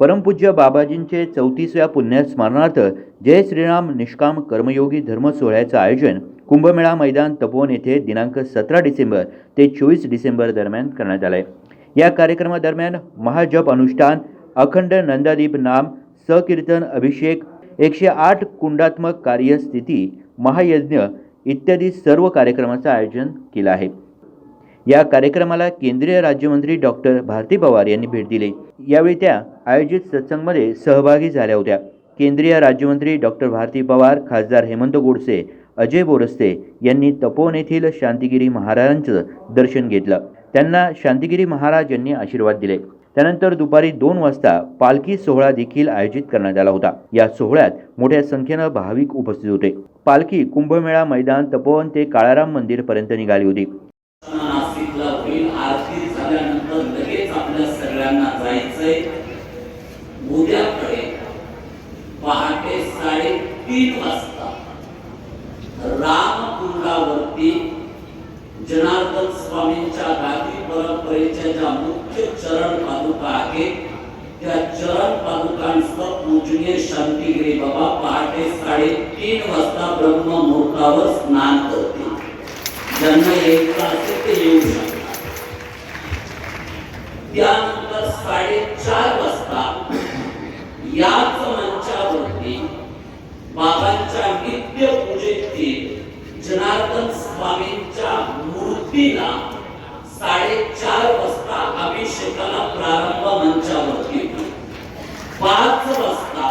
परमपूज्य बाबाजींचे चौतीसव्या पुण्यस्मरणार्थ जय श्रीराम निष्काम कर्मयोगी धर्म सोहळ्याचं आयोजन कुंभमेळा मैदान तपोवन येथे दिनांक सतरा डिसेंबर ते चोवीस डिसेंबर दरम्यान करण्यात आलं आहे या कार्यक्रमादरम्यान महाजप अनुष्ठान अखंड नंदादीप नाम सकीर्तन अभिषेक एकशे आठ कुंडात्मक कार्यस्थिती महायज्ञ इत्यादी सर्व कार्यक्रमाचं आयोजन केलं आहे. या कार्यक्रमाला केंद्रीय राज्यमंत्री डॉक्टर भारती पवार यांनी भेट दिली. यावेळी त्या आयोजित सत्संगमध्ये सहभागी झाल्या होत्या. केंद्रीय राज्यमंत्री डॉक्टर भारती पवार खासदार हेमंत गोडसे अजय बोरस्ते यांनी तपोवन येथील शांतिगिरी महाराजांचं दर्शन घेतलं. त्यांना शांतिगिरी महाराज यांनी आशीर्वाद दिले. त्यानंतर दुपारी दोन वाजता पालखी सोहळा देखील आयोजित करण्यात आला होता. या सोहळ्यात मोठ्या संख्येनं भाविक उपस्थित होते. पालखी कुंभमेळा मैदान तपोवन ते काळाराम मंदिर पर्यंत निघाली होती. उद्याकडे पहाटे साडेतीन वाजता. जनार्दन स्वामींच्या गादी परंपरेच्या ज्या मुख्य चरण पादुका आहेत त्या चरण पादुकांचं पूजनीय शांतीगिरी बाबा पहाटे साडेतीन वाजता ब्रह्म मुहूर्तावर स्नान करतील. ज्यांना यायचं असेल ते येऊ शकतात. त्यानंतर साडेचार वाजता याच मंचावरती बाबांच्या नित्य पूजेतील जनार्दन स्वामींच्या मूर्तीला साडेचार वाजता अभिषेकाला प्रारंभ मंचावरती होईल पाच वाजता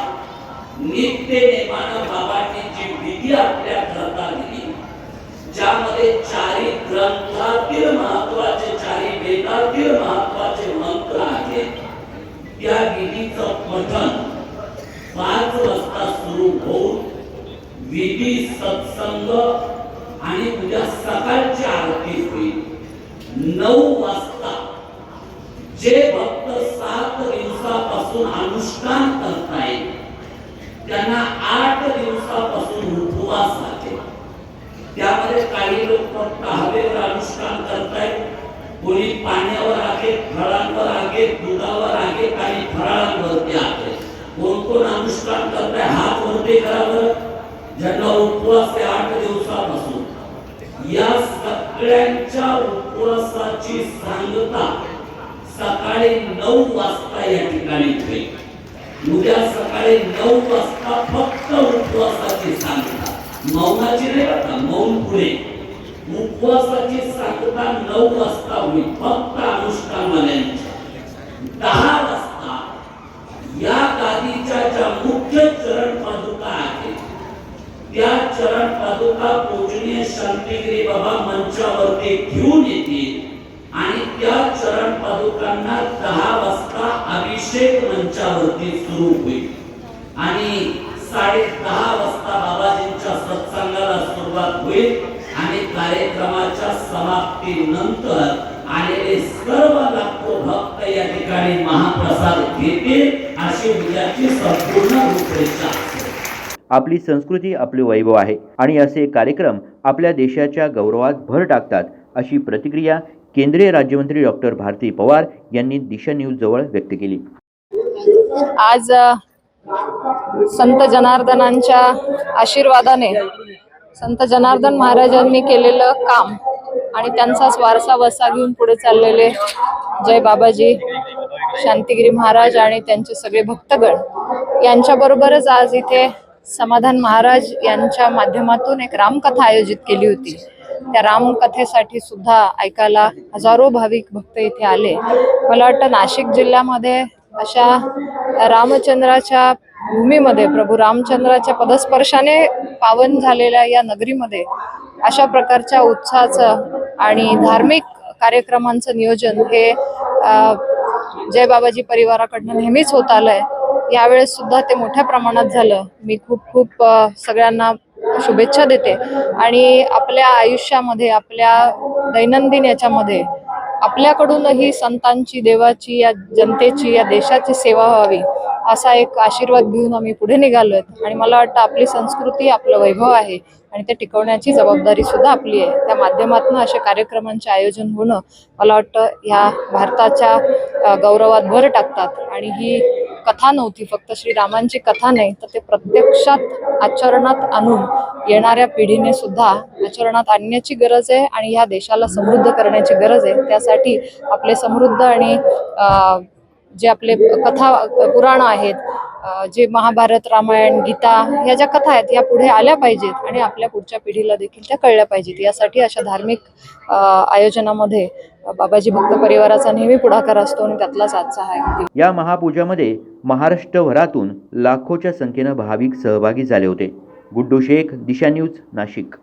नित्य नेमानं बाबांनी जी विधी आपल्या करता दिली ज्यामध्ये चारी ग्रंथातील महत्त्वाचे चारी वेदातील महत्त्वाचे मंत्र आहेत. त्या विधीचं पठन पाच वाजता सुरू होऊन विधी सत्संग आणि उद्या सकाळची आरती होईल. नऊ वाजता. जे भक्त सात दिवसापासून अनुष्ठान करतायत त्यांना आठ दिवसापासून उपवास आहे त्यामध्ये काही लोक फक्त हवेवर अनुष्ठान करतायत कोणी पाण्यावर आहे फळांवर आहे दुधावर आहे काही फळांवरती आहे कोण कोण अनुष्ठान करताय हात वरती करावर ज्यांना उपवास आहे आठ दिवसापासून या सगळ्यांच्या उपवासाची सांगता सकाळी नऊ वाजता या ठिकाणी होईल. उद्या सकाळी नऊ वाजता फक्त उपवासाची सांगता. मौनाची नाही बरं का मौन पुढे. उपवासाची सांगता नऊ वाजता होईल फक्त अनुष्ठानवाल्यांच्या दहा वाजता या गादीच्या ज्या मुख्य चरण पादुका आहेत त्या चरण पादुका पूजनीय शांतिगिरी बाबा मंचावरती घेऊन येतील. आणि त्या चरण पादुकांना दहा वाजता अभिषेक मंचावरती सुरू होईल. आणि साडे दहा वाजता बाबाजींच्या सत्संगाला सुरुवात होईल. आणि कार्यक्रमाच्या समाप्तीनंतर आलेले सर्व लाखो भक्त या ठिकाणी महाप्रसाद घेतील अशी उद्याची संपूर्ण रूपरेषा असेल. आपली संस्कृती आपले वैभव आहे. आणि असे कार्यक्रम आपल्या देशाच्या गौरवात भर टाकतात अशी प्रतिक्रिया केंद्रीय राज्यमंत्री डॉक्टर भारती पवार यांनी दिशा न्यूज जवळ व्यक्त केली. आज संत जनार्दनांच्या आशीर्वादाने संत जनार्दन महाराजांनी केलेलं काम आणि त्यांचाच वारसा वसा घेऊन पुढे चाललेले जय बाबाजी शांतिगिरी महाराज आणि त्यांचे सगळे भक्तगण यांच्याबरोबरच आज इथे समाधान महाराज यांच्या माध्यमातून एक रामकथा आयोजित केली होती. त्या रामकथेसाठी सुद्धा ऐकायला हजारो भाविक भक्त इथे आले. मला वाटतं नाशिक जिल्ह्यामध्ये अशा रामचंद्राच्या भूमीमध्ये प्रभू रामचंद्राच्या पदस्पर्शाने पावन झालेल्या या नगरीमध्ये अशा प्रकारच्या उत्साहाचं आणि धार्मिक कार्यक्रमांचं नियोजन हे जय बाबाजी परिवाराकडनं नेहमीच होत आलंय. यावेळेस सुद्धा ते मोठ्या प्रमाणात झालं. मी खूप खूप सगळ्यांना शुभेच्छा देते. आणि आपल्या आयुष्यामध्ये आपल्या दैनंदिन याच्यामध्ये आपल्याकडूनही संतांची देवाची या जनतेची या देशाची सेवा व्हावी असा एक आशीर्वाद घेऊन आम्ही पुढे निघालोय. आणि मला वाटतं आपली संस्कृती आपलं वैभव आहे आणि ते टिकवण्याची जबाबदारी सुद्धा आपली आहे. त्या माध्यमातून अशा कार्यक्रमांचे आयोजन होणं मला वाटतं ह्या भारताच्या गौरवात भर टाकतात. आणि ही कथा नव्हती फक्त श्रीरामांची कथा नाही तर ते प्रत्यक्षात आचरणात आणून येणाऱ्या पिढीने सुद्धा आचरणात आणण्याची गरज आहे आणि ह्या देशाला समृद्ध करण्याची गरज आहे. त्यासाठी आपले समृद्ध आणि जे आपले कथा पुराण आहेत जे महाभारत रामायण गीता ह्या ज्या कथा आहेत या पुढे आल्या पाहिजेत आणि आपल्या पुढच्या पिढीला देखील त्या कळल्या पाहिजेत. यासाठी अशा धार्मिक आयोजनामध्ये बाबाजी भक्त परिवाराचा नेहमी पुढाकार असतो आणि त्यातलाच आजचा आहे या महापूजामध्ये महाराष्ट्रभरातून लाखोच्या संख्येनं भाविक सहभागी झाले होते. गुड्डू शेख दिशा न्यूज नाशिक.